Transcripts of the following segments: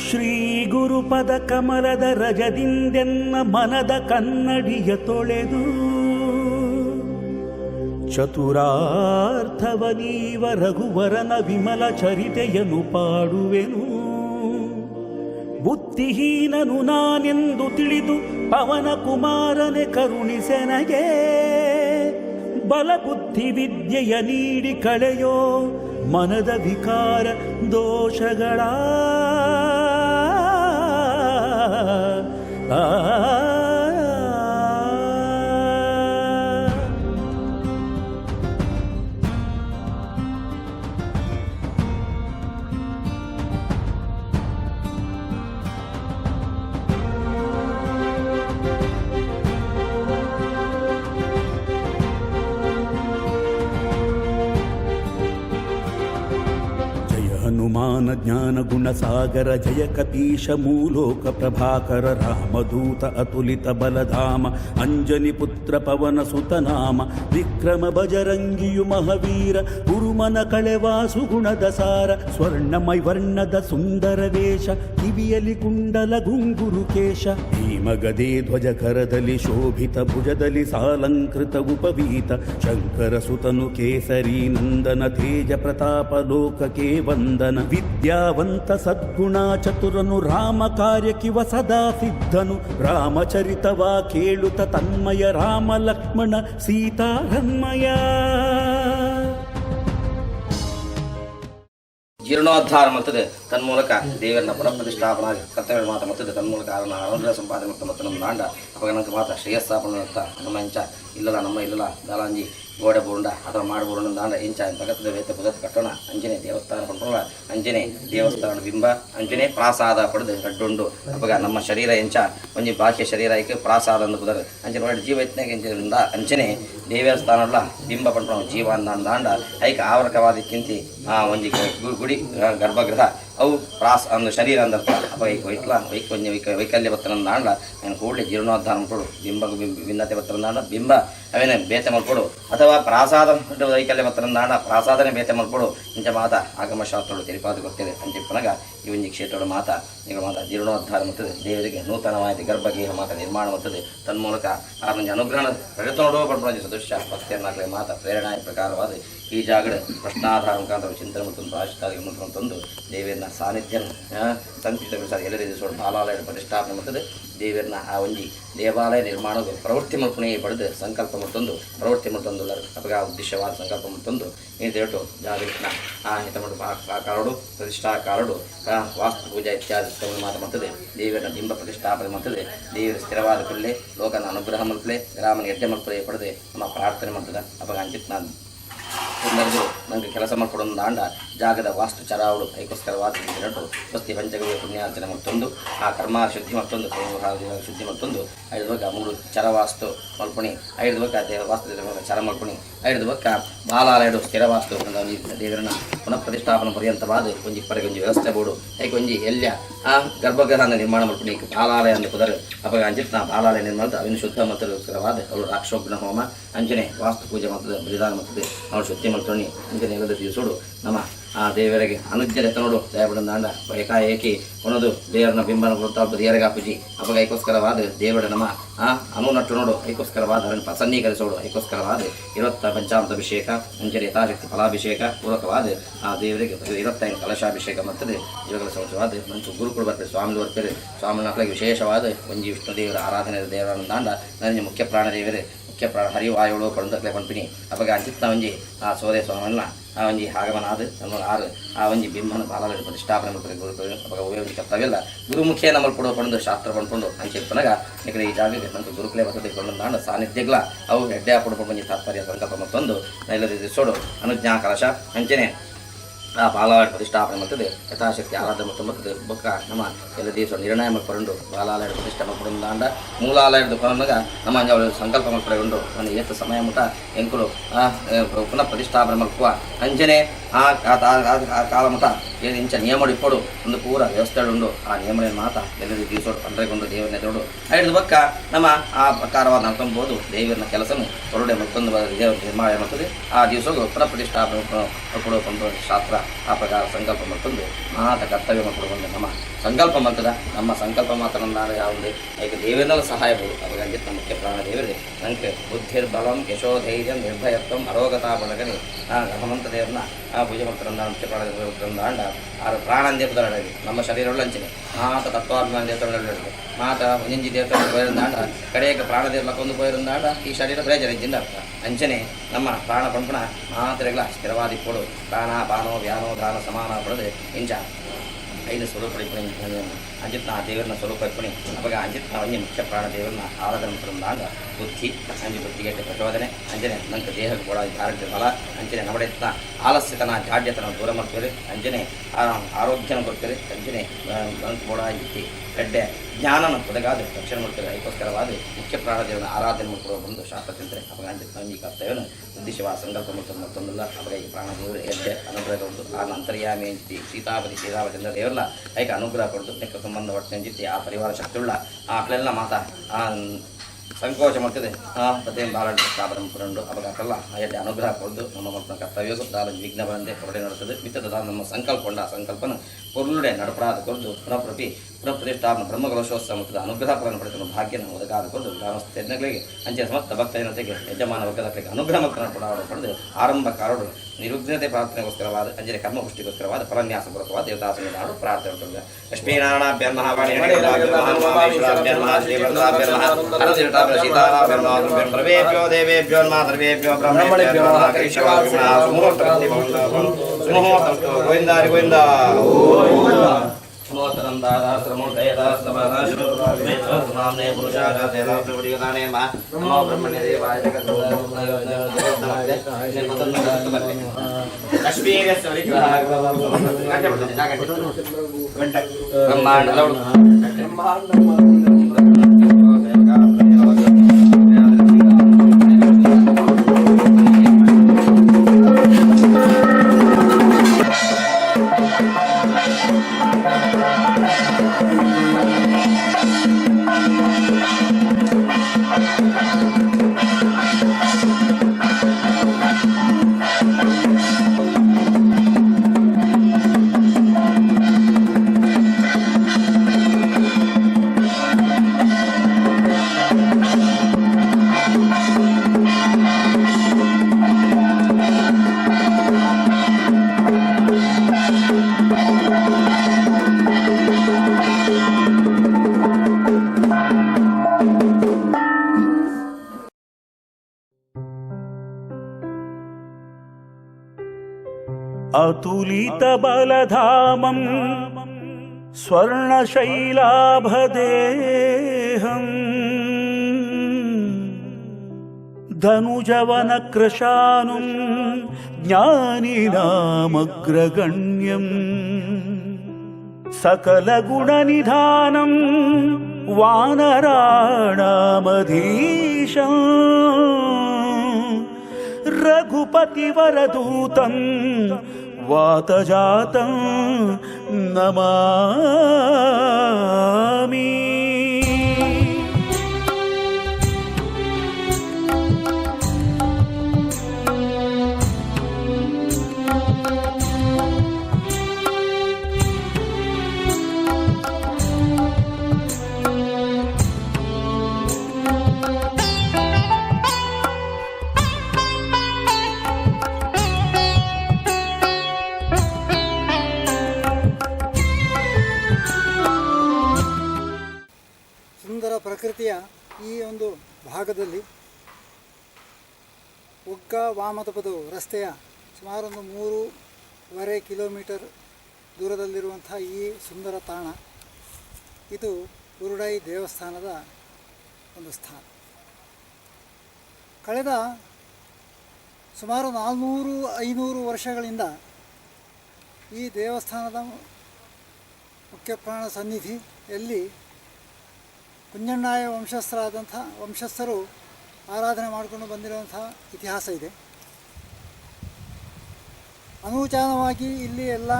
ಶ್ರೀ ಗುರುಪದ ಕಮಲದ ರಜದಿಂದೆನ್ನ ಮನದ ಕನ್ನಡಿಯ ತೊಳೆದು, ಚತುರಾರ್ಥವ ನೀವ ರಘುವರನ ವಿಮಲ ಚರಿತೆಯನ್ನು ಪಾಡುವೆನು. ಬುದ್ಧಿಹೀನನು ನಾನೆಂದು ತಿಳಿದು ಪವನ ಕುಮಾರನೆ ಕರುಣಿಸೆನಗೆ ಬಲಬುದ್ಧಿ ವಿದ್ಯೆಯ ನೀಡಿ ಕಳೆಯೋ ಮನದ ವಿಕಾರ ದೋಷಗಳ. ಆ ಜ್ಞಾನ ಗುಣ ಸಾಗರ ಜಯ ಕಪೀಶ ಮೂಲೋಕ ಪ್ರಭಾಕರ ರಾಮದೂತ ಅತುಲಿತ ಬಲಧಾಮ, ಅಂಜನಿ ಪುತ್ರ ಪವನ ಸುತನಾಮ, ವಿಕ್ರಮ ಬಜರಂಗಿಯು ಮಹವೀರ, ಗುರುಮನ ಕಳೆವಾಸು ಗುಣದ ಸಾರ ಸ್ವರ್ಣಮೈ ವರ್ಣದ ಸುಂದರ ವೇಷ ಕಿವಿಯಲಿ ಕುಂಡಲ ಗುಂಗುರು ಕೇಶ, ಭೀಮಗದೆ ಧ್ವಜ ಕರದಲ್ಲಿ ಶೋಭಿತ ಭುಜದಲ್ಲಿ ಸಾಲಂಕೃತ ಉಪವೀತ, ಶಂಕರ ಸುತನು ಕೇಸರಿ ನಂದನ ತೇಜ ಪ್ರತಾಪ ಲೋಕಕ್ಕೆ ವಂದನ ವಿದ್ಯಾವಂತ ಸದ್ಗುಣ ಚತುರನು ರಾಮ ಕಾರ್ಯಕ್ಕಿವ ಸದಾ ಸಿದ್ಧನು. ರಾಮಚರಿತವ ಕೇಳುತ ತನ್ಮಯ ರಾಮ ಲಕ್ಷ್ಮಣ ಸೀತಾರನ್ಮಯ ಜೀರ್ಣೋದ್ಧಾರ ಮತ್ತದೆ ತನ್ಮೂಲಕ ದೇವರನ್ನ ಪುನಃಪ್ರತಿಷ್ಠಾಪನಾ ಕರ್ತವ್ಯ ಮಾತ ಮತ್ತು ತನ್ಮೂಲಕ ಅವನ ಅನುಗ್ರಹ ಸಂಪಾದನೆ ಮತ್ತು ಮತ್ತು ನಮ್ಮ ದಾಂಡ ಅವಾಗ ಮಾತ ಮಾತ್ರ ಶ್ರೇಯಸ್ಸಾಪನ ಅಂತ ನಮ್ಮ ಇಂಚ, ಇಲ್ಲಲ್ಲ, ನಮ್ಮ ಇಲ್ಲಲ್ಲ, ದಾಲಾಂಜಿ, ಗೋಡೆ ಬೋಂಡ ಅಥವಾ ಮಾಡಿ ಬೋಂಡ ದಾಂಡ, ಇಂಚ ಭಗತದ ವೇತ ಭಗತ್ ಕಟ್ಟೋಣ, ಅಂಜನೆ, ದೇವಸ್ಥಾನ ಕೊಂಡ್ರಲ್ಲ ಅಂಜನೆ, ದೇವಸ್ಥಾನ ಬಿಂಬ, ಅಂಜನೆ, ಪ್ರಾಸಾದ ಪಡೆದು ರಡ್ಡುಂಡು ಅವಾಗ ನಮ್ಮ ಶರೀರ ಎಂಚ ಒಂಜಿ ಬಾಹ್ಯ ಶರೀರ ಐಕೆ ಪ್ರಾಸಾದ ಅಂದು ಕುದರ್ ಅಂಜನೆ ಒಳ್ಳೆ ಜೀವ ಯತ್ನಾಗ ಅಂಜನೆ ದೇವಸ್ಥಾನಲ್ಲ ಬಿಂಬ ಪಂಡ ಜೀವ ಅಂದ ದಾಂಡ, ಐಕ ಆವರಕವಾದಕ್ಕಿಂತ ಒಂಜಿ ಗುಡಿ ಗರ್ಭಗೃಹ ಅವು ಪ್ರಾಸ್ ಅಂದು ಶರೀರ ಅಂದರ್ಥ ಈಗ ವೈಕ್ಲ ವೈಕ್ ವೈಕ, ವೈಕಲ್ಯ ಪತ್ರನ ದಾಂಡಲ ಅವನು ಕೂಡಲೇ ಜೀರ್ಣೋದ್ಧಾರ ಮಾಡ್ಕೊಡು. ಬಿಂಬ ಭಿನ್ನತೆ ಬತ್ತನ ದಾಂಡ ಬಿಂಬ, ಅವೇನೇ ಬೇತೆ ಮಾಡ್ಕೊಡು. ಅಥವಾ ಪ್ರಾಸಾದ ವೈಕಲ್ಯ ಪತ್ರನ ನಾಡ ಪ್ರಾಸಾದನೆ ಬೇತೆ ಮಾಡ್ಕೊಡು. ಇಂಚ ಮಾತ ಆಗಮ ಶಾಸ್ತ್ರಗಳು ತಿರುಪಾದ ಗೊತ್ತಿದೆ. ಅಂತ ಪುನಗ ಈ ಒಂದು ಕ್ಷೇತ್ರದ ಮಾತ, ಈಗ ಮಾತ ಜೀರ್ಣೋದ್ಧಾರ ಮತ್ತದೆ ದೇವರಿಗೆ ನೂತನವಾದ ಗರ್ಭಗೇಹ ಮಾತ ನಿರ್ಮಾಣ ಮತ್ತದೆ ತನ್ಮೂಲಕ ಆ ಅನುಗ್ರಹ ಪ್ರಯತ್ನ ನೋಡುವ ಪಡ್ಬೋದು ಸದೃಶ್ಯ ಭಕ್ತಿಯನ್ನಾಗಲಿ ಮಾತ ಪ್ರೇರಣಾಯ ಪ್ರಕಾರವಾದ ಈ ಜಾಗದ ಪ್ರಶ್ನಾಧಾರ ಮುಖಾಂತರ ಚಿಂತನೆ ಮತ್ತು ಪ್ರಾಶಿತಾರಿಗೆ ಮತ್ತು ತಂದು ದೇವಿಯನ್ನ ಸಾನ್ನಿಧ್ಯ ಸಂಕುಚಿತ ಸರ್ ಎಲ್ಲರಿಗೂ ಸೋಡ ಬಾಲಾಲಯ ಪ್ರತಿಷ್ಠಾಪನೆ ಮತ್ತದೆ ದೇವಿಯನ್ನ ಆ ಒಂಜಿ ದೇವಾಲಯ ನಿರ್ಮಾಣದ ಪ್ರವೃತ್ತಿ ಮಲ್ಪನೆ ಪಡೆದು ಸಂಕಲ್ಪ ಮತ್ತೊಂದು ಪ್ರವೃತ್ತಿ ಮತ್ತೊಂದು ಅಪಗ ಉದ್ದೇಶವಾದ ಸಂಕಲ್ಪ ಮತ್ತೊಂದು ಏನು ಜಾಗೃತಿನ ಆ ಹಿತ ಆ ಕಾರಡು, ಪ್ರತಿಷ್ಠಾ ಕಾರಡು ವಾಸ್ತು ಪೂಜಾ ಇತ್ಯಾದಿ ಮಾತು ಮಾತ ಮತ್ತದೆ ದೇವಿಯನ್ನ ಬಿಂಬ ಪ್ರತಿಷ್ಠಾಪನೆ ಮತ್ತದೆ ದೇವಿಯ ಸ್ಥಿರವಾದ ಕೂಡಲೇ ಲೋಕನ ಅನುಗ್ರಹ ಮಲ್ಪಲೆ ಗ್ರಾಮನ ಎಡ್ಡೆ ಮಲ್ಪಲೆ ಪಡೆದು ನಮ್ಮ ಪ್ರಾರ್ಥನೆ ಮಾಡ್ತದೆ. ಅಪಗ ಅಂಚಿತ್ ಎಲ್ಲರಿಗೂ ನನಗೆ ಕೆಲಸ ಮಾಡಿಕೊಡೋ ದಾಂಡ. ಜಾಗದ ವಾಸ್ತು ಚರಾವಳು ಐಕೋಸ್ಕರವಾದ ನಟು ಸ್ವಸ್ತಿ ಪಂಚಗವ್ಯ ಪುಣ್ಯಾರ್ಚನೆ ಮತ್ತೊಂದು, ಆ ಕರ್ಮ ಶುದ್ಧಿ ಮತ್ತೊಂದು ಶುದ್ಧಿ ಮತ್ತೊಂದು. ಐದು ಬಗ್ಗೆ ಮೂರು ಚರವಾಸ್ತು ಮಲ್ಪಣಿ, ಐದು ಬಗ್ಗೆ ದೇವ ವಾಸ್ತು ಚರ ಮಲ್ಪಣಿ, ಐದು ಬಗ್ಗೆ ಬಾಲಾಲಯಡು ಸ್ಥಿರವಾಸ್ತು ದೇವರನ್ನ ಪುನಃ ಪ್ರತಿಷ್ಠಾಪನ ಪರ್ಯಂತವಾದ ಒಂಜಿ ಪರಗೊಂಜಿ ವ್ಯವಸ್ಥೆ ಬೋಡು. ಐ ಒಂಜಿ ಎಲ್ಯ, ಆ ಗರ್ಭಗೃಹನ ನಿರ್ಮಾಣ ಮಲ್ಪಣಿ ಬಾಲಾಲಯ ಅಂತ ಕುದರ್ ಅಪಗ ಅಂಜಿತ್ ನಾ ಬಾಲಾಲಯ ನಿರ್ಮಾಣ ಅವಿನ ಶುದ್ಧ ಮತ್ತು ಅವಳು ರಾಕ್ಷೋಗ್ನ ಹೋಮ, ಅಂಜನೆ, ವಾಸ್ತು ಪೂಜೆ ಮತ್ತದ, ಬಲಿದಾನ ಮತ್ತದೆ, ಅವಳು ಶುದ್ಧಿ ಮಾಡ್ತೋಣಿ ಅಂಜನೆ ದಿವಸೋಡು ನಮ್ಮ ಆ ದೇವರಿಗೆ ಅನುಜ್ಞೆ ನೋಡು. ದಯಬಡಂದಾಂಡ ಏಕಾಏಕಿ ಒಣದು ದೇವರನ ಬಿಂಬನ ಕೊಡ್ತಾ ದೇವರಿಗೆ ಅಪಗ ಐಕೋಸ್ಕರವಾದ ದೇವರ ನಮ್ಮ. ಆ, ಅನು ನಟ್ಟು ನೋಡು. ಐಕೋಸ್ಕರವಾದ ಅವನ ಪ್ರಸನ್ನೀಕರಿಸೋಡು ಐಕೋಸ್ಕರವಾದ ಇವತ್ತ ಪಂಚಾಮೃತ ಅಭಿಷೇಕ ಅಂಜನೆ ಯಥಾಶಕ್ತಿ ಫಲಾಭಿಷೇಕ, ಪೂರಕವಾದ ಆ ದೇವರಿಗೆ ಇರುತ್ತೈದು ಕಲಶಾಭಿಷೇಕ ಮತ್ತದೆ. ಇವಗಳ ಸಂವತ್ಸರವಾದ ಮಂಚು ಗುರುಕುಳು ಬರ್ತಾರೆ ಸ್ವಾಮಿ ಬರ್ತಾರೆ ಸ್ವಾಮಿ ಮಕ್ಕಳಿಗೆ ವಿಶೇಷವಾದ ಒಂಜಿ ವಿಷ್ಣು ದೇವರ ಆರಾಧನೆ ದೇವರನ್ನು ದಾಂಡ ನನಗೆ ಮುಖ್ಯ ಪ್ರಾಣ ದೇವರೇ ಮುಖ್ಯ ಪ್ರಾಣ ಆಯೋಳು ಪಡೆದಕ್ಲೆ ಪಂಪಿನಿ ಅಪಗ ಅಂಚಿತ್ತ ಒಂಜಿ ಆ ಸೋದೆ ಸ್ವಾಮನ್ನ ಆ ಒಂಜಿ ಆಗಮನಾದ ನಮ್ಮ ಆರು ಆ ಒಂಜಿ ಬಿಂಬನ ಬಾಲ ಪ್ರತಿಷ್ಠಾಪನೆ ಮಾಡ್ತಾರೆ ಗುರು ಉವೆ ಒಂಜಿ ಕರ್ತವ್ಯಲ್ಲ ಗುರುಮುಖಿಯ ನಮ್ಮಲ್ಲಿ ಕೊಡೋ ಪಡೆದು ಶಾಸ್ತ್ರ ಪಡ್ಕೊಂಡು ಅಂಚೆ ಪನಗ. ಈ ಜಾಗಕ್ಕೆ ನಮ್ಮ ಗುರುಕುಲೆ ವಸತಿ ಕೊಂಡು ನಾನು ಸಾನ್ನಿಧ್ಯಗಳ ಅವು ಹೆಡ್ಡೆ ಪಡ್ಕೊಂಡು ಬಂದು ತಾತ್ಪರ್ಯ ಸಂಕಲ್ಪ ಮತ್ತೊಂದು. ನೈಲದ ಸೋಡು ಅನುಜ್ಞಾ ಕಲಶ ಅಂಚನೆ. ಆ ಬಾಲಾಲಯ ಪ್ರತಿಷ್ಠಾಪನೆ ಮಾಡ್ತದೆ ಯಥಾಶಕ್ತಿ ಆರಾಧನೆ ಮತ್ತು ಮತ್ತದೆ ಬೊಕ್ಕ ನಮ್ಮ ಎಲ್ಲ ದೇಶ ನಿರ್ಣಯ ಮಾಡಿಕೊಂಡು ಬಾಲಾಲಯ ಪ್ರತಿಷ್ಠೆ ಮಾಡ್ಕೊಂಡು ದಾಂಡ ಮೂಲಾಲಯದ ಕೊನೆಗ ನಮ್ಮ ಅಂಜಾವಳಿ ಸಂಕಲ್ಪ ಮಾಡಿಕೊಂಡು ನನ್ನ ಏತ ಸಮಯ ಮಟ್ಟ ಎಂಕುಲು ಪುನಃ ಪ್ರತಿಷ್ಠಾಪನೆ ಮಾಡ್ಕುವ ಅಂಜನೆ ಆ ಕಾಲ ಮಠ ಏನು ಇಂಚ ನಿಯಮ ಇಪ್ಪಡು ಒಂದು ಪೂರ ವ್ಯವಸ್ಥೆ ಉಂಡು ಆ ನಿಯಮನೆ ಮಾತ ಎಲ್ಲರಿಗೂ ದಿವಸೋಡು ಅಂದ್ರೆಗೊಂಡು ದೇವರನ್ನ ಎದುರು ಐದು ಬಕ್ಕ ನಮ್ಮ ಆ ಪ್ರಕಾರವಾದ ನಡ್ಕೊಂಬೋದು ದೇವರನ್ನ ಕೆಲಸನು ಹೊರಡೆ ಮತ್ತೊಂದು ದೇವರ ನಿರ್ಮಾಣ ಮಾಡ್ತದೆ ಆ ದಿವಸಗೂ ಪುನಃ ಪ್ರತಿಷ್ಠಾಪನೆ ಕೊಡುವ ಒಂದು ಶಾಸ್ತ್ರ. ಆ ಪ್ರಕಾರ ಸಂಕಲ್ಪ ಮತ್ತೊಂದು ಮಾತ ಕರ್ತವ್ಯ ಮಕ್ಕಳು ಬಂದು ನಮ್ಮ ಸಂಕಲ್ಪ ಮಂತದ ನಮ್ಮ ಸಂಕಲ್ಪ ಮಾತನಾಡ ಯಾವುದೇ ಈಗ ದೇವೇಂದ್ರ ಸಹಾಯ ಬೋದು ಅವಾಗ ನಮ್ಮ ಮುಖ್ಯ ಪ್ರಾಣ ದೇವರೇ ನಂಗೆ ಬುದ್ಧಿರ್ಬಲಂ ಯಶೋಧೈರ್ಯಂ ನಿರ್ಭಯತ್ವಂ ಅರೋಗತಾ ಬಲಗನಿ ಆ ಹನುಮಂತ ದೇವರನ್ನ ಆ ಭುಜಮಕ್ರಂದ ತ್ರಿಪ್ರಾಣಕ್ರಂದಾಂಡ ಆರು ಪ್ರಾಣಂದೇಪದಲ್ಲಿ ನಮ್ಮ ಶರೀರ ಅಂಚನೆ ಮಾತ ತತ್ವಾಭಿಮಾನ ದೇವತಗಳಲ್ಲಿ ಮಾತ ಒಂದಿಂಜಿ ದೇವತಗಳು ಪೋಯಿರಂದಾಂಡ ಪ್ರಾಣ ಪ್ರಾಣದೇವಲ ಕೊಂದು ಪೋಯಿರಂದಾಂಡ ಈ ಶರೀರ ಪ್ರಯೋಜನ ಅರ್ಥ. ಅಂಚನೆ ನಮ್ಮ ಪ್ರಾಣ ಪಂಪಣ ಮಾತ್ರೆಗಳ ಸ್ಥಿರವಾದಿ ಕೊಡು. ಪ್ರಾಣ ಪಾನೋ ವ್ಯಾನೋ, ದಾನ, ಸಮಾನ ಪಡೆದು ಇಂಚ ಐದು ಸ್ವರೂಪ ಅಂಜಿತ್ ಆ ದೇವರನ್ನ ಸ್ವರೂಪ ಇಟ್ಕೊಂಡು ಅವಾಗ ಅಂಜಿತ್ ಅಂಜಿ ಮುಖ್ಯ ಪ್ರಾಣ ದೇವರನ್ನ ಆರಾಧನೆ ಮಾಡಿದಾಗ ಬುದ್ಧಿ, ಅಂಜಿ ಬುದ್ಧಿಗೆ ಪ್ರಚೋದನೆ. ಅಂಜನೆ ನಂತರ ದೇಹಕ್ಕೆ ಕೂಡ ಆರೋಗ್ಯ ಬಲ ಅಂಜನೆ ನವಡೆತ್ತ ಆಲಸ್ಯತನ, ಜಾಡ್ಯತನ ದೂರ ಮಾಡ್ತೇವೆ ಅಂಜನೆ ಆರೋಗ್ಯನ ಕೊಡ್ತೇವೆ ಅಂಜನೆ ಕೂಡ ಇತ್ತಿ ಗಡ್ಡೆ, ಜ್ಞಾನನ ಒದಗಾದ ರಕ್ಷಣೆ ಮಾಡ್ತಾರೆ. ಅದಕ್ಕೋಸ್ಕರವಾದ ಮುಖ್ಯ ಪ್ರಾಣದೇವನ ಆರಾಧನೆ ಮಾಡ್ಕೊಳ್ಳೋ ಬಂದು ಶಾಸ್ತ್ರ ತಿಂತಾರೆ ಅವಾಗ ಉದ್ದೇಶವ, ಸಂಕಲ್ಪ ಮಾಡ್ತಾರೆ ಮತ್ತೊಂದಲ್ಲ. ಅವಾಗ ಈ ಪ್ರಾಣದೇವರು ಗಡ್ಡೆ ಅನುಗ್ರಹ ಕೊಡ್ತು ಆ ಅಂತರ್ಯಾಮಿ ಅಂಜಿತಿ, ಸೀತಾಪತಿ ಸೀತಾಪತಿಯಿಂದ ದೇವರಲ್ಲ. ಅದಕ್ಕೆ ಅನುಗ್ರಹ ಕೊಡ್ತು ಸಂಬಂಧ ಒಟ್ಟು ಅಂಜಿತಿ, ಆ ಪರಿವಾರ ಶಕ್ತಿಯುಳ್ಳ, ಆ ಮಾತಾ, ಆ ಸಂಕೋಚ ಮಾಡ್ತದೆ ಆ ಪ್ರತಿ ಬಾಳ ಸ್ಥಾಪನೆ ಪುರಂಡು ಅಕ್ಕಲ್ಲ ಎಡ್ಡೆ ಅನುಗ್ರಹ ಕೊಡ್ದು ನಮ್ಮ ಮಕ್ಕಳ ಕರ್ತವ್ಯ ದಾಲ ವಿಘ್ನ ಬಂದೆ ಹೊರಡೆ ನಡೆಸದೆ ಮಿತ್ತದ ದಾನ ನಮ್ಮ ಸಂಕಲ್ಪ ಸಂಕಲ್ಪನ ಪುರುಡೆ ನಡಪರಾದ ಕೊಡ್ದು ಪುನಃಪ್ರತಿ ಪುನಃಪ್ರತಿಷ್ಠಾಪನ ಬ್ರಹ್ಮಕಲಶೋತ್ಸವ ಮತ್ತು ಅನುಗ್ರಹ ಫಲನ ಪಡೆದ ಭಾಗ್ಯನ ಒದಗಾದ ಕೊಡ್ದು ಗ್ರಾಮಸ್ಥಜ್ಞಗಳಿಗೆ ಅಂಚೆ ಸಮಸ್ತ ಭಕ್ತ ಜನತೆಗೆ, ಯಜಮಾನ ವರ್ಗದ ಅನುಗ್ರಹ ಮಕ್ಕಳನ್ನು ಪಡೆದು ಆರಂಭ ಕಾರಡು ನಿರುಗ್ನತೆ ಪ್ರಾರ್ಥನೆಗೋಸ್ಕರವಾದ ಅಂಜನೆ ಕರ್ಮಪುಷ್ಟಿಗೋಸ್ಕರವಾದ ಫಲನ್ಯಾಸ ಪೂರ್ವಕವಾದ ದೇವದಾಸನ ನಾಡು ಪ್ರಾರ್ಥನೆ ಮಾಡ್ತಾರೆ ಲಕ್ಷ್ಮೀನಾರಾಯಣಾಭ್ಯನ್ ಮಹಾವಾಣಿ ಸರ್ವೇಭ್ಯೋ ದೇವೇಭ್ಯೋ ಮಾತೃವೇಭ್ಯೋ ಬ್ರಹ್ಮಣೇಭ್ಯೋ ಗೋವಿಂದಾರಿ ಗೋವಿಂದ ನಾಮನೇ ಪುರುಷಾನೇ ನಮೋ ಬ್ರಹ್ಮಣ್ಯ ದೇವಾಯ ಕಾಶ್ಮೀರಸ್ಯ ಬ್ರಹ್ಮಾಂಡ धामम् स्वर्णशैलाभदेहम् धनुजवनकृशानुम् ज्ञानिनामग्रगण्यम् सकलगुणनिधानम् वानराणामधीशम् रघुपतिवरदूतम् वातजातं नमामि। ಒಗ್ಗ ವಾಮತಪದು ರಸ್ತೆಯ ಸುಮಾರು ಒಂದು ಮೂರುವರೆ ಕಿಲೋಮೀಟರ್ ದೂರದಲ್ಲಿರುವಂಥ ಈ ಸುಂದರ ತಾಣ. ಇದು ಉರುಡೈ ದೇವಸ್ಥಾನದ ಒಂದು ಸ್ಥಾನ. ಕಳೆದ ಸುಮಾರು ನಾಲ್ನೂರು ಐನೂರು ವರ್ಷಗಳಿಂದ ಈ ದೇವಸ್ಥಾನದ ಮುಖ್ಯ ಪ್ರಾಣ ಸನ್ನಿಧಿಯಲ್ಲಿ ಕುಂಜಣ್ಣಾಯ ವಂಶಸ್ಥರಾದಂಥ ವಂಶಸ್ಥರು ಆರಾಧನೆ ಮಾಡಿಕೊಂಡು ಬಂದಿರುವಂತಹ ಇತಿಹಾಸ ಇದೆ. ಅನೂಚಾನವಾಗಿ ಇಲ್ಲಿ ಎಲ್ಲ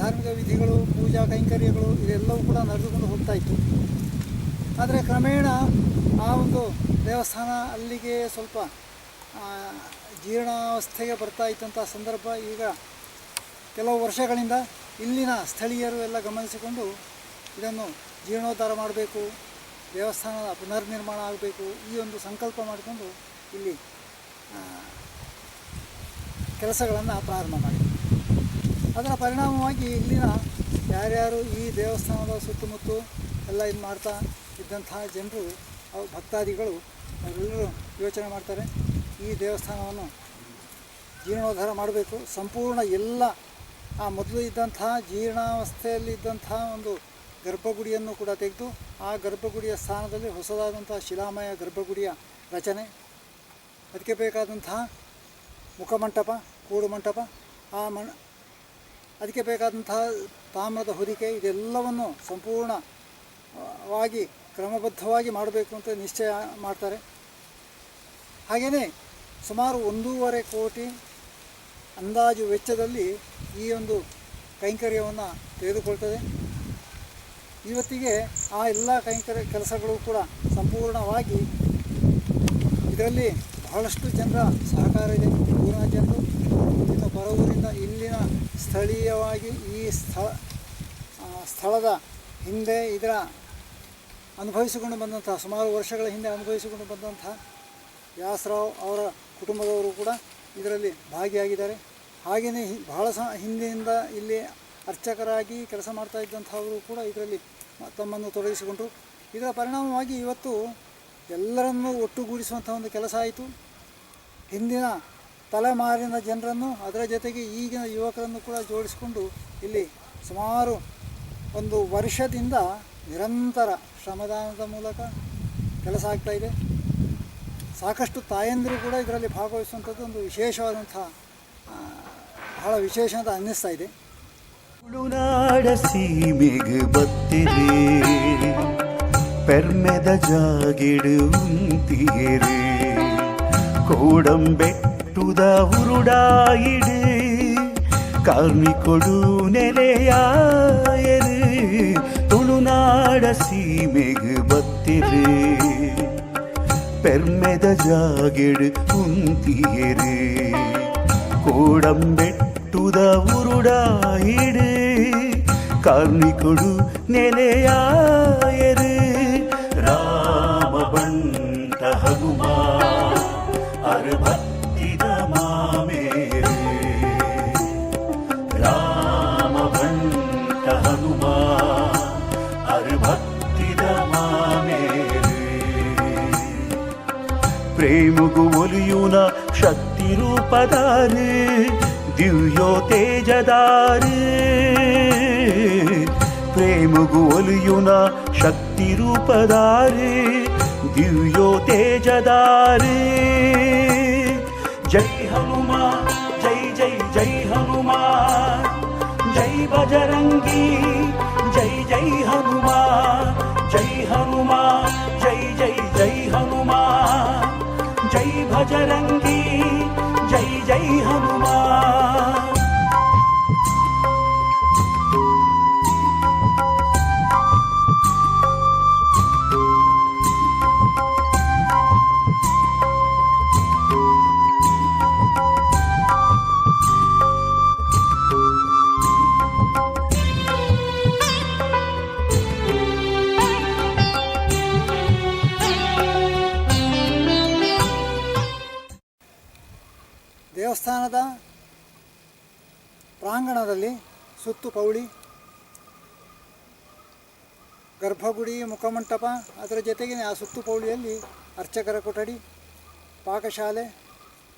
ಧಾರ್ಮಿಕ ವಿಧಿಗಳು, ಪೂಜಾ ಕೈಂಕರ್ಯಗಳು ಇದೆಲ್ಲವೂ ಕೂಡ ನಡೆದುಕೊಂಡು ಹೋಗ್ತಾ ಇತ್ತು. ಆದರೆ ಕ್ರಮೇಣ ಆ ಒಂದು ದೇವಸ್ಥಾನ ಅಲ್ಲಿಗೆ ಸ್ವಲ್ಪ ಜೀರ್ಣಾವಸ್ಥೆಗೆ ಬರ್ತಾ ಇತ್ತಂಥ ಸಂದರ್ಭ ಈಗ ಕೆಲವು ವರ್ಷಗಳಿಂದ ಇಲ್ಲಿನ ಸ್ಥಳೀಯರು ಎಲ್ಲ ಗಮನಿಸಿಕೊಂಡು ಇದನ್ನು ಜೀರ್ಣೋದ್ಧಾರ ಮಾಡಬೇಕು ದೇವಸ್ಥಾನದ ಪುನರ್ನಿರ್ಮಾಣ ಆಗಬೇಕು ಈ ಒಂದು ಸಂಕಲ್ಪ ಮಾಡಿಕೊಂಡು ಇಲ್ಲಿ ಕೆಲಸಗಳನ್ನು ಪ್ರಾರಂಭ ಮಾಡಿದೆ ಅದರ ಪರಿಣಾಮವಾಗಿ ಇಲ್ಲಿನ ಯಾರ್ಯಾರು ಈ ದೇವಸ್ಥಾನದ ಸುತ್ತಮುತ್ತ ಎಲ್ಲ ಇದು ಮಾಡ್ತಾ ಇದ್ದಂತಹ ಜನರು ಅವ್ರ ಭಕ್ತಾದಿಗಳು, ಅವರೆಲ್ಲರೂ ಯೋಚನೆ ಮಾಡ್ತಾರೆ, ಈ ದೇವಸ್ಥಾನವನ್ನು ಜೀರ್ಣೋದ್ಧಾರ ಮಾಡಬೇಕು. ಸಂಪೂರ್ಣ ಎಲ್ಲ ಆ ಮೊದಲು ಇದ್ದಂತಹ ಜೀರ್ಣಾವಸ್ಥೆಯಲ್ಲಿ ಇದ್ದಂತಹ ಒಂದು ಗರ್ಭಗುಡಿಯನ್ನು ಕೂಡ ತೆಗೆದು ಆ ಗರ್ಭಗುಡಿಯ ಸ್ಥಾನದಲ್ಲಿ ಹೊಸದಾದಂಥ ಶಿಲಾಮಯ ಗರ್ಭಗುಡಿಯ ರಚನೆ. ಅದಕ್ಕೆ ಬೇಕಾದಂತಹ ಮುಖಮಂಟಪ ಕೂಡು ಮಂಟಪ ಆ ಮಣ, ಅದಕ್ಕೆ ಬೇಕಾದಂತಹ ತಾಮ್ರದ ಹೊದಿಕೆ ಇದೆಲ್ಲವನ್ನು ಸಂಪೂರ್ಣವಾಗಿ ಕ್ರಮಬದ್ಧವಾಗಿ ಮಾಡಬೇಕು ಅಂತ ನಿಶ್ಚಯ ಮಾಡ್ತಾರೆ. ಹಾಗೆಯೇ ಸುಮಾರು ಒಂದೂವರೆ ಕೋಟಿ ಅಂದಾಜು ವೆಚ್ಚದಲ್ಲಿ ಈ ಒಂದು ಕೈಂಕರ್ಯವನ್ನು ತೆಗೆದುಕೊಳ್ತದೆ. ಇವತ್ತಿಗೆ ಆ ಎಲ್ಲ ಕೈಂಕರ್ಯ ಕೆಲಸಗಳು ಕೂಡ ಸಂಪೂರ್ಣವಾಗಿ ಇದರಲ್ಲಿ ಬಹಳಷ್ಟು ಜನರ ಸಹಕಾರ ಇದೆ. ಊರಿನ ಜನರು ಇನ್ನು ಇಲ್ಲಿನ ಸ್ಥಳೀಯವಾಗಿ ಈ ಸ್ಥಳ ಸ್ಥಳದ ಹಿಂದೆ ಇದರ ಅನುಭವಿಸಿಕೊಂಡು ಬಂದಂತಹ ಸುಮಾರು ವರ್ಷಗಳ ಹಿಂದೆ ಅನುಭವಿಸಿಕೊಂಡು ಬಂದಂತಹ ವ್ಯಾಸರಾವ್ ಅವರ ಕುಟುಂಬದವರು ಕೂಡ ಇದರಲ್ಲಿ ಭಾಗಿಯಾಗಿದ್ದಾರೆ. ಹಾಗೆಯೇ ಬಹಳ ಸ, ಹಿಂದಿನಿಂದ ಇಲ್ಲಿ ಅರ್ಚಕರಾಗಿ ಕೆಲಸ ಮಾಡ್ತಾ ಇದ್ದಂಥವರು ಕೂಡ ಇದರಲ್ಲಿ ತಮ್ಮನ್ನು ತೊಡಗಿಸಿಕೊಂಡರು. ಇದರ ಪರಿಣಾಮವಾಗಿ ಇವತ್ತು ಎಲ್ಲರನ್ನೂ ಒಟ್ಟುಗೂಡಿಸುವಂಥ ಒಂದು ಕೆಲಸ ಆಯಿತು. ಹಿಂದಿನ ತಲೆಮಾರಿನ ಜನರನ್ನು, ಅದರ ಜೊತೆಗೆ ಈಗಿನ ಯುವಕರನ್ನು ಕೂಡ ಜೋಡಿಸಿಕೊಂಡು ಇಲ್ಲಿ ಸುಮಾರು ಒಂದು ವರ್ಷದಿಂದ ನಿರಂತರ ಶ್ರಮದಾನದ ಮೂಲಕ ಕೆಲಸ ಆಗ್ತಾಯಿದೆ ಸಾಕಷ್ಟು ತಾಯಂದಿರು ಕೂಡ ಇದರಲ್ಲಿ ಭಾಗವಹಿಸುವಂಥದ್ದು ಒಂದು ವಿಶೇಷವಾದಂಥ ಬಹಳ ವಿಶೇಷ ಅಂತ ಅನ್ನಿಸ್ತಾ ಇದೆ. ತುಳುನಾಡ ಸೀಮೆಗೆ ಬತ್ತಿರೆ ಪೆರ್ಮೆದ ಜಾಗಿಡು ಉಂತೀರೆ ಕೋಡಂಬೆಟ್ಟುದ ಉರುಡಾಯಿಡು ಕಾರ್ಮಿಕೊಡು ನೆಲೆಯಾಯರು ತುಳುನಾಡ ಸೀಮೆಗೆ ಬತ್ತಿರೆ ಪೆರ್ಮೆದ ಜಾಗಿಡು ಉಂತೀರೆ ಕೋಡಂಬೆಟ್ಟುದ ఎటుదా ఉరుడాయిడు కార్మికుడు నేనేయాయరు రామబంత హనుమా అరుభక్తిద మామేరు రామబంత హనుమా అరుభక్తిద మామేరు ప్రేమకు ఒలియున శక్తి రూపదారే ದಿವ್ಯೋ ತೇಜದಾರೆ ಪ್ರೇಮಗು ಒಲಿಯುನ ಶಕ್ತಿ ರೂಪದಾರೆ ದಿವ್ಯೋ ತೇಜದಾರೆ ಜೈ ಹನುಮ ಜೈ ಜೈ ಜೈ ಹನುಮ ಜೈ ಬಜರಂಗಿ ಜೈ ಜೈ ಹನುಮ ಜೈ ಹನುಮ ಜೈ ಜೈ ಜೈ ಹನುಮ ಜೈ ಭಜರಂಗಿ ಜೈ ಜೈ ಹನುಮ ಸುತ್ತು ಪೌಳಿ, ಗರ್ಭಗುಡಿ, ಮುಖಮಂಟಪ, ಅದರ ಜೊತೆಗೆ ಆ ಸುತ್ತು ಪೌಳಿಯಲ್ಲಿ ಅರ್ಚಕರ ಕೊಠಡಿ, ಪಾಕಶಾಲೆ,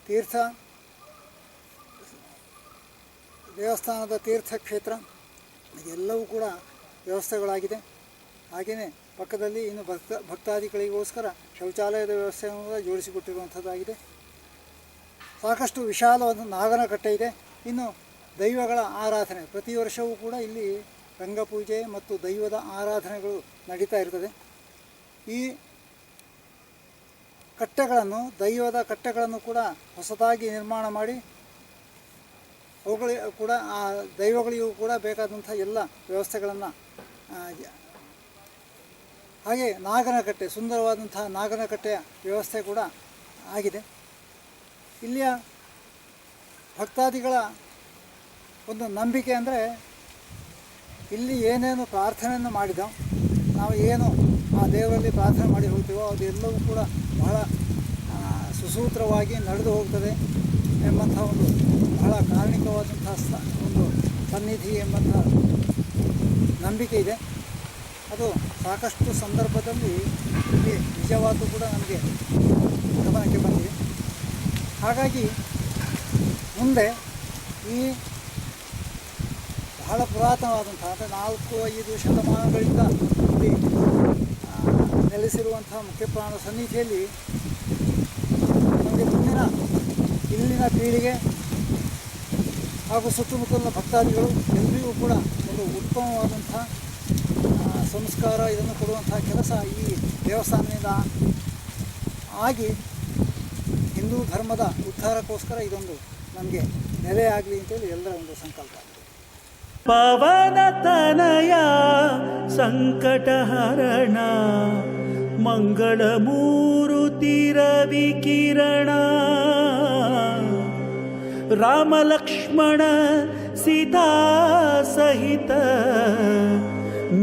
ತೀರ್ಥ, ದೇವಸ್ಥಾನದ ತೀರ್ಥಕ್ಷೇತ್ರ, ಇದೆಲ್ಲವೂ ಕೂಡ ವ್ಯವಸ್ಥೆಗಳಾಗಿದೆ. ಹಾಗೆಯೇ ಪಕ್ಕದಲ್ಲಿ ಇನ್ನು ಭಕ್ತ, ಭಕ್ತಾದಿಗಳಿಗೋಸ್ಕರ ಶೌಚಾಲಯದ ವ್ಯವಸ್ಥೆಯನ್ನು ಕೂಡ ಜೋಡಿಸಿಕೊಟ್ಟಿರುವಂಥದ್ದಾಗಿದೆ. ಸಾಕಷ್ಟು ವಿಶಾಲವಾದ ನಾಗನಕಟ್ಟೆ ಇದೆ. ಇನ್ನು ದೈವಗಳ ಆರಾಧನೆ. ಪ್ರತಿ ವರ್ಷವೂ ಕೂಡ ಇಲ್ಲಿ ರಂಗಪೂಜೆ ಮತ್ತು ದೈವದ ಆರಾಧನೆಗಳು ನಡೀತಾ ಇರ್ತದೆ. ಈ ಕಟ್ಟೆಗಳನ್ನು, ದೈವದ ಕಟ್ಟೆಗಳನ್ನು ಕೂಡ ಹೊಸದಾಗಿ ನಿರ್ಮಾಣ ಮಾಡಿ, ಅವುಗಳಿಗೆ ಕೂಡ, ಆ ದೈವಗಳಿಗೂ ಕೂಡ ಬೇಕಾದಂಥ ಎಲ್ಲ ವ್ಯವಸ್ಥೆಗಳನ್ನು ಹಾಗೆ ನಾಗನಕಟ್ಟೆ, ಸುಂದರವಾದಂತಹ ನಾಗನಕಟ್ಟೆಯ ವ್ಯವಸ್ಥೆ ಕೂಡ ಆಗಿದೆ. ಇಲ್ಲಿಯ ಭಕ್ತಾದಿಗಳ ಒಂದು ನಂಬಿಕೆ ಅಂದರೆ ಇಲ್ಲಿ ಏನೇನು ಪ್ರಾರ್ಥನೆಯನ್ನು ಮಾಡಿದ, ನಾವು ಏನು ಆ ದೇವರಲ್ಲಿ ಪ್ರಾರ್ಥನೆ ಮಾಡಿ ಹೋಗ್ತೀವೋ, ಅದೆಲ್ಲವೂ ಕೂಡ ಬಹಳ ಸುಸೂತ್ರವಾಗಿ ನಡೆದು ಹೋಗ್ತದೆ ಎಂಬಂಥ ಒಂದು ಬಹಳ ಕಾರಣಿಕವಾದಂಥ ಒಂದು ಸನ್ನಿಧಿ ಎಂಬಂಥ ನಂಬಿಕೆ ಇದೆ. ಅದು ಸಾಕಷ್ಟು ಸಂದರ್ಭದಲ್ಲಿ ಇಲ್ಲಿ ನಿಜವಾದ್ದು ಕೂಡ ನಮಗೆ ಗಮನಕ್ಕೆ ಬಂದಿದೆ. ಹಾಗಾಗಿ ಮುಂದೆ ಈ ಬಹಳ ಪುರಾತನವಾದಂಥ ಅಂದರೆ ನಾಲ್ಕು, ಐದು ಶತಮಾನಗಳಿಂದ ಇಲ್ಲಿ ನೆಲೆಸಿರುವಂಥ ಮುಖ್ಯಪ್ರಾಣ ಸನ್ನಿಧಿಯಲ್ಲಿ ನಮಗೆ ಮುಂದಿನ ಇಲ್ಲಿನ ಪೀಳಿಗೆ ಹಾಗೂ ಸುತ್ತಮುತ್ತಲಿನ ಭಕ್ತಾದಿಗಳು ಎಲ್ಲರಿಗೂ ಕೂಡ ಒಂದು ಉತ್ತಮವಾದಂಥ ಸಂಸ್ಕಾರ ಇದನ್ನು ಕೊಡುವಂಥ ಕೆಲಸ ಈ ದೇವಸ್ಥಾನದಿಂದ ಆಗಿ ಹಿಂದೂ ಧರ್ಮದ ಉದ್ಧಾರಕ್ಕೋಸ್ಕರ ಇದೊಂದು ನಮಗೆ ನೆಲೆಯಾಗಲಿ ಅಂತೇಳಿ ಎಲ್ಲರ ಒಂದು ಸಂಕಲ್ಪ. ಪವನ ತನಯ ಸಂಕಟಹರಣ ಮಂಗಳ ಮೂರುತಿ ರವಿ ಕಿರಣ ರಾಮ ಲಕ್ಷ್ಮಣ ಸೀತಾ ಸಹಿತ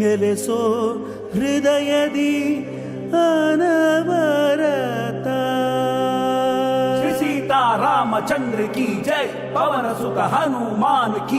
ನೆಲೆಸೋ ಹೃದಯದಿ ಅನವರತ श्री सीता रामचंद्र की जय पवन सुख हनुमान की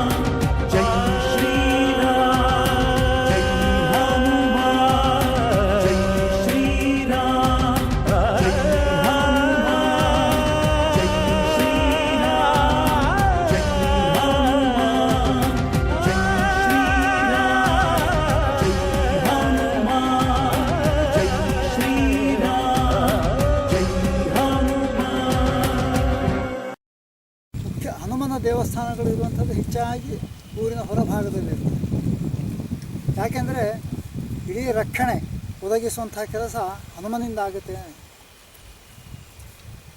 ಒದಗಿಸುವಂಥ ಕೆಲಸ ಹನುಮನಿಂದ ಆಗುತ್ತೆ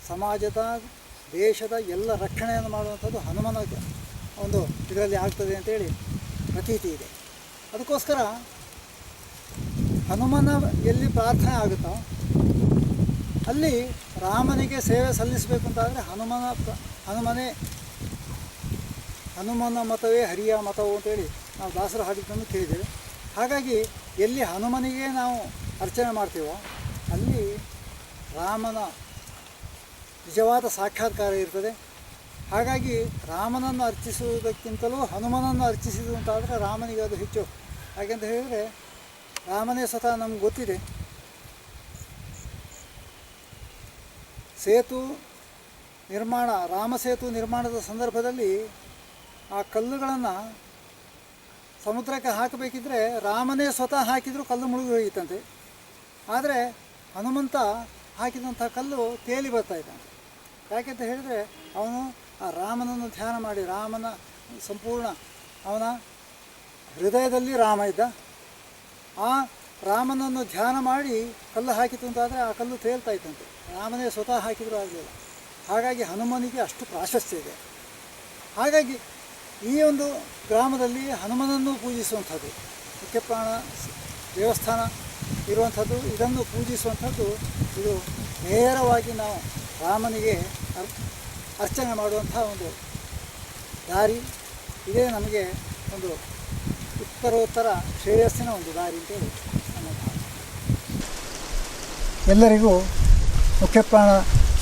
ಸಮಾಜದ, ದೇಶದ ಎಲ್ಲ ರಕ್ಷಣೆಯನ್ನು ಮಾಡುವಂಥದ್ದು ಹನುಮನ ಒಂದು ಇದರಲ್ಲಿ ಆಗ್ತದೆ ಅಂತೇಳಿ ಪ್ರತೀತಿ ಇದೆ. ಅದಕ್ಕೋಸ್ಕರ ಹನುಮನ ಎಲ್ಲಿ ಪ್ರಾರ್ಥನೆ ಆಗುತ್ತೋ ಅಲ್ಲಿ ರಾಮನಿಗೆ ಸೇವೆ ಸಲ್ಲಿಸಬೇಕು ಅಂತಾದರೆ ಹನುಮನ ಹನುಮನೇ ಹನುಮನ ಮತವೇ ಹರಿಯ ಮತವು ಅಂತೇಳಿ ನಾವು ದಾಸರ ಹಾಡಿದ್ದನ್ನು ಕೇಳಿದ್ದೇವೆ. ಹಾಗಾಗಿ ಎಲ್ಲಿ ಹನುಮನಿಗೆ ನಾವು ಅರ್ಚನೆ ಮಾಡ್ತೀವೋ, ಅಲ್ಲಿ ರಾಮನ ನಿಜವಾದ ಸಾಕ್ಷಾತ್ಕಾರ ಇರ್ತದೆ. ಹಾಗಾಗಿ ರಾಮನನ್ನು ಅರ್ಚಿಸುವುದಕ್ಕಿಂತಲೂ ಹನುಮನನ್ನು ಅರ್ಚಿಸಿದು ಅಂತಾದರೆ ರಾಮನಿಗೆ ಅದು ಹೆಚ್ಚು. ಯಾಕೆಂತ ಹೇಳಿದರೆ, ರಾಮನೇ ಸ್ವತಃ ನಮ್ಗೆ ಗೊತ್ತಿದೆ. ಸೇತು ನಿರ್ಮಾಣ, ರಾಮ ಸೇತು ನಿರ್ಮಾಣದ ಸಂದರ್ಭದಲ್ಲಿ ಆ ಕಲ್ಲುಗಳನ್ನು ಸಮುದ್ರಕ್ಕೆ ಹಾಕಬೇಕಿದ್ರೆ ರಾಮನೇ ಸ್ವತಃ ಹಾಕಿದರೂ ಕಲ್ಲು ಮುಳುಗಿ ಹೋಗಿತ್ತಂತೆ. ಆದರೆ ಹನುಮಂತ ಹಾಕಿದಂಥ ಕಲ್ಲು ತೇಲಿ ಬರ್ತಾ ಇದ್ದಾನೆ. ಯಾಕೆಂತ ಹೇಳಿದರೆ ಅವನು ಆ ರಾಮನನ್ನು ಧ್ಯಾನ ಮಾಡಿ, ರಾಮನ ಸಂಪೂರ್ಣ ಅವನ ಹೃದಯದಲ್ಲಿ ರಾಮ ಇದ್ದ. ಆ ರಾಮನನ್ನು ಧ್ಯಾನ ಮಾಡಿ ಕಲ್ಲು ಹಾಕಿತು ಅಂತಾದರೆ ಆ ಕಲ್ಲು ತೇಲ್ತಾ ಇತ್ತಂತೆ. ರಾಮನೇ ಸ್ವತಃ ಹಾಕಿದರೂ ಆಗಲಿಲ್ಲ. ಹಾಗಾಗಿ ಹನುಮನಿಗೆ ಅಷ್ಟು ಪ್ರಾಶಸ್ತ್ಯ ಇದೆ. ಹಾಗಾಗಿ ಈ ಒಂದು ಗ್ರಾಮದಲ್ಲಿ ಹನುಮನನ್ನು ಪೂಜಿಸುವಂಥದ್ದು ಮುಖ್ಯಪ್ರಾಣ ದೇವಸ್ಥಾನ ಇರುವಂಥದ್ದು, ಇದನ್ನು ಪೂಜಿಸುವಂಥದ್ದು, ಇದು ನೇರವಾಗಿ ನಾವು ರಾಮನಿಗೆ ಅರ್ಚನೆ ಮಾಡುವಂಥ ಒಂದು ದಾರಿ. ಇದೇ ನಮಗೆ ಒಂದು ಉತ್ತರೋತ್ತರ ಶ್ರೇಯಸ್ಸಿನ ಒಂದು ದಾರಿ ಅಂತೇಳಿ ನನ್ನ ಎಲ್ಲರಿಗೂ ಮುಖ್ಯಪ್ರಾಣ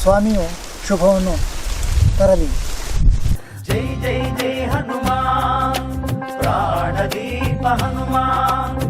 ಸ್ವಾಮಿಯು ಶುಭವನ್ನು ತರಲಿ. ಜೈ ಜೈ ಜೈ ಹನುಮಾನ್ ಪ್ರಾಣ ದೀಪ ಹನುಮಾನ್